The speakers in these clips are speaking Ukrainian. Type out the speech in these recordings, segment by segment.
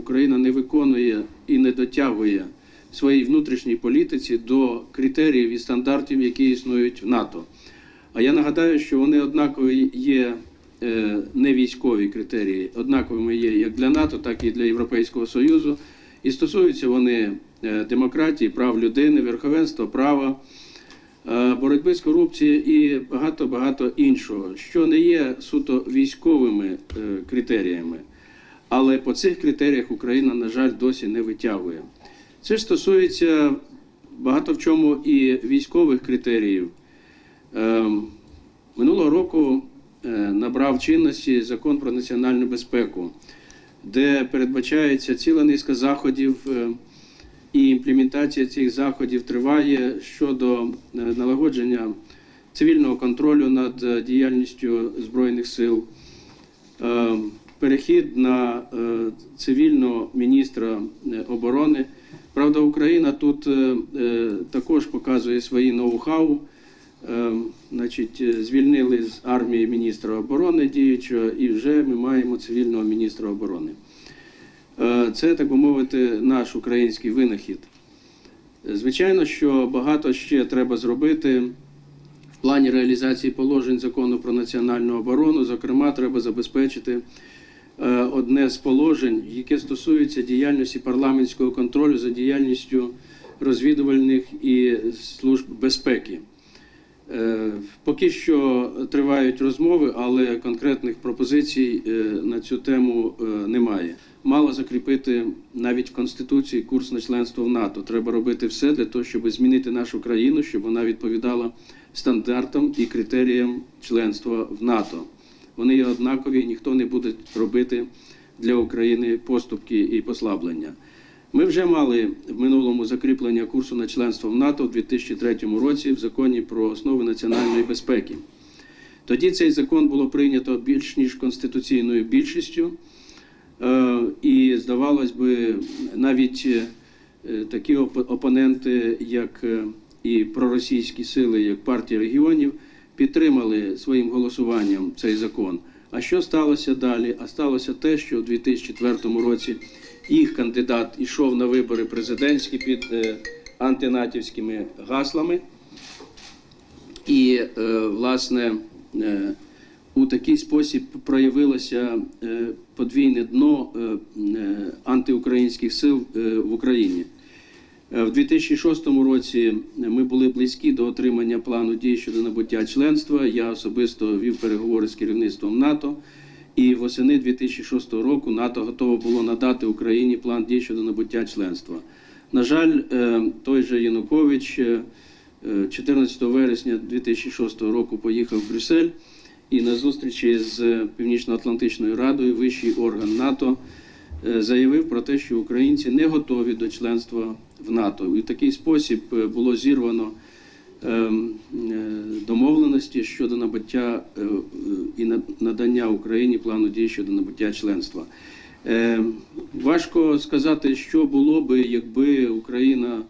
Україна не виконує і не дотягує своїй внутрішній політиці до критеріїв і стандартів, які існують в НАТО. А я нагадаю, що вони однакові є е, не військові критерії, однаковими є як для НАТО, так і для Європейського Союзу. І стосуються вони е, демократії, прав людини, верховенства права, е, боротьби з корупцією і багато багато іншого, що не є суто військовими критеріями. Але по цих критеріях Україна, на жаль, досі не витягує. Це ж стосується багато в чому і військових критеріїв. Ем, Минулого року е, набрав чинності закон про національну безпеку, де передбачається ціла низка заходів, е, і імплементація цих заходів триває щодо е, налагодження цивільного контролю над діяльністю Збройних сил, е, перехід на е, цивільного міністра е, оборони. Правда, Україна тут е, також показує свої ноу-хау. Значить, звільнили з армії міністра оборони діючого, і вже ми маємо цивільного міністра оборони. Це, так би мовити, наш український винахід. Звичайно, що багато ще треба зробити в плані реалізації положень закону про національну оборону. Зокрема, треба забезпечити одне з положень, яке стосується діяльності парламентського контролю за діяльністю розвідувальних і служб безпеки. Е, Поки що тривають розмови, але конкретних пропозицій е, на цю тему е, немає. Мало закріпити навіть в Конституції курс на членство в НАТО. Треба робити все для того, щоб змінити нашу країну, щоб вона відповідала стандартам і критеріям членства в НАТО. Вони є однакові, ніхто не буде робити для України поступки і послаблення. Ми вже мали в минулому закріплення курсу на членство в НАТО в 2003 році в законі про основи національної безпеки. Тоді цей закон було прийнято більш ніж конституційною більшістю, Е, і здавалось би, навіть е, такі опоненти, як е, і проросійські сили, як партія регіонів, підтримали своїм голосуванням цей закон. А що сталося далі? А сталося те, що у 2004 році їх кандидат ішов на вибори президентські під е, антинатівськими гаслами. І, е, власне, е, у такий спосіб проявилося е, подвійне дно е, е, антиукраїнських сил в Україні. Е, В 2006 році ми були близькі до отримання плану дій щодо набуття членства. Я особисто вів переговори з керівництвом НАТО. І восени 2006 року НАТО готово було надати Україні план дій щодо набуття членства. На жаль, е, той же Янукович е, е, 14 вересня 2006 року поїхав в Брюссель і на зустрічі з Північно-Атлантичною Радою, вищий орган НАТО, заявив про те, що українці не готові до членства в НАТО. І в такий спосіб е, було зірвано ем, е, домовленості щодо набуття е, е, і надання Україні плану дій щодо набуття членства. Е, Важко сказати, що було би, якби Україна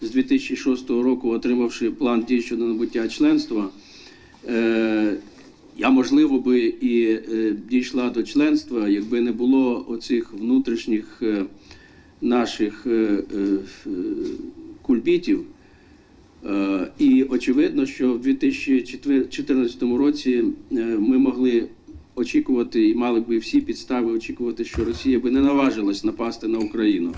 з 2006 року, отримавши план дій щодо набуття членства, я можливо би і е, дійшла до членства, якби не було оцих внутрішніх е, наших е, кульбітів. І очевидно, що в 2014 році ми могли очікувати і мали би всі підстави очікувати, що Росія би не наважилась напасти на Україну.